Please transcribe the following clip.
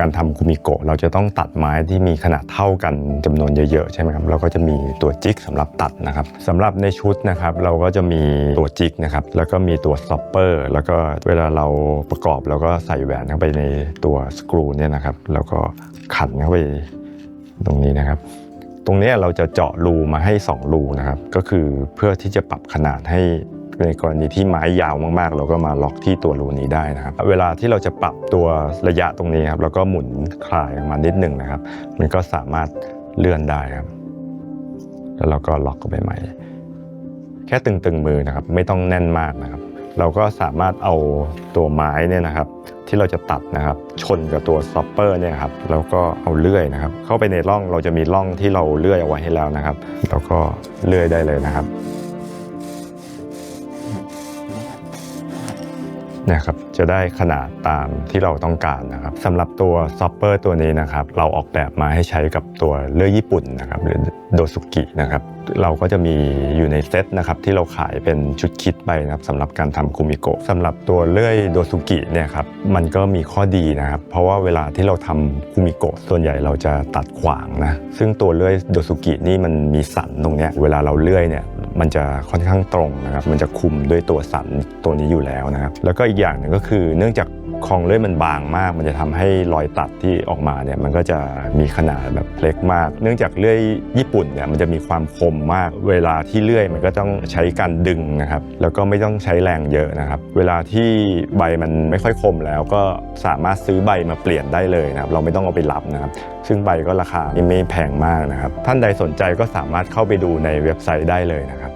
การทำคุมิโกะเราจะต้องตัดไม้ที่มีขนาดเท่ากันจำนวนเยอะๆ ใช่ไหมครับเราก็จะมีตัวจิกสำหรับตัดนะครับสำหรับในชุดนะครับเราก็จะมีตัวจิกนะครับแล้วก็มีตัวสต็อปเปอร์แล้วก็เวลาเราประกอบเราก็ใส่แหวนเข้าไปในตัวสกรูเนี่ยนะครับแล้วก็ขันเข้าไปตรงนี้นะครับ ตรงนี้เราจะเจาะรูมาให้ 2 รูนะครับก็คือเพื่อที่จะปรับขนาดให้ ในกรณีที่ไม้ยาวมากๆ เราก็มาล็อกที่ตัวรูนี้ได้นะครับ เวลาที่เราจะปรับตัวระยะตรงนี้ครับเราก็หมุนคลายออกมานิดหนึ่งนะครับ มันก็สามารถเลื่อนได้ครับ แล้วเราก็ล็อกเข้าไปใหม่ แค่ตึงๆมือนะครับ ไม่ต้องแน่นมากนะครับ เราก็สามารถเอาตัวไม้เนี่ยนะครับ ที่เราจะตัดนะครับ ชนกับตัวสต็อปเปอร์เนี่ยครับแล้วก็เอาเลื่อยนะครับ เข้าไปในร่องเราจะมีร่องที่เราเลื่อยเอาไว้ให้แล้วนะครับ แล้วก็เลื่อยได้เลยนะครับ นะครับจะได้ขนาดตามที่เราต้องการนะครับสำหรับตัวสต็อปเปอร์ตัวนี้นะครับเราออกแบบมาให้ใช้กับตัวเลื่อยญี่ปุ่นนะครับหรือโดซุกินะครับเราก็จะมีอยู่ในเซตนะครับที่เราขายเป็นชุดคิดไปนะครับสำหรับการทำคุมิโกะสำหรับตัวเลื่อยโดซุกิเนี่ยครับมันก็มีข้อดีนะครับเพราะว่าเวลาที่เราทำคุมิโกะส่วนใหญ่เราจะตัดขวางนะซึ่งตัวเลื่อยโดซุกินี่มันมีสันตรงเนี้ยเวลาเราเลื่อยเนี่ย มันจะค่อนข้างตรงนะครับ มันจะคุมด้วยตัวสันตัวนี้อยู่แล้วนะครับ แล้วก็อีกอย่างหนึ่งก็คือเนื่องจาก องเลื่อยมันบางมาก มันจะทำให้รอยตัดที่ออกมาเนี่ยมันก็จะมีขนาดแบบเล็กมาก เนื่องจากเลื่อยญี่ปุ่นเนี่ยมันจะมีความคมมาก เวลาที่เลื่อยมันก็ต้องใช้การดึงนะครับ แล้วก็ไม่ต้องใช้แรงเยอะนะครับ เวลาที่ใบมันไม่ค่อยคมแล้วก็สามารถซื้อใบมาเปลี่ยนได้เลยนะครับ เราไม่ต้องเอาไปรับนะครับ ซึ่งใบก็ราคาไม่แพงมากนะครับ ท่านใดสนใจก็สามารถเข้าไปดูในเว็บไซต์ได้เลยนะครับ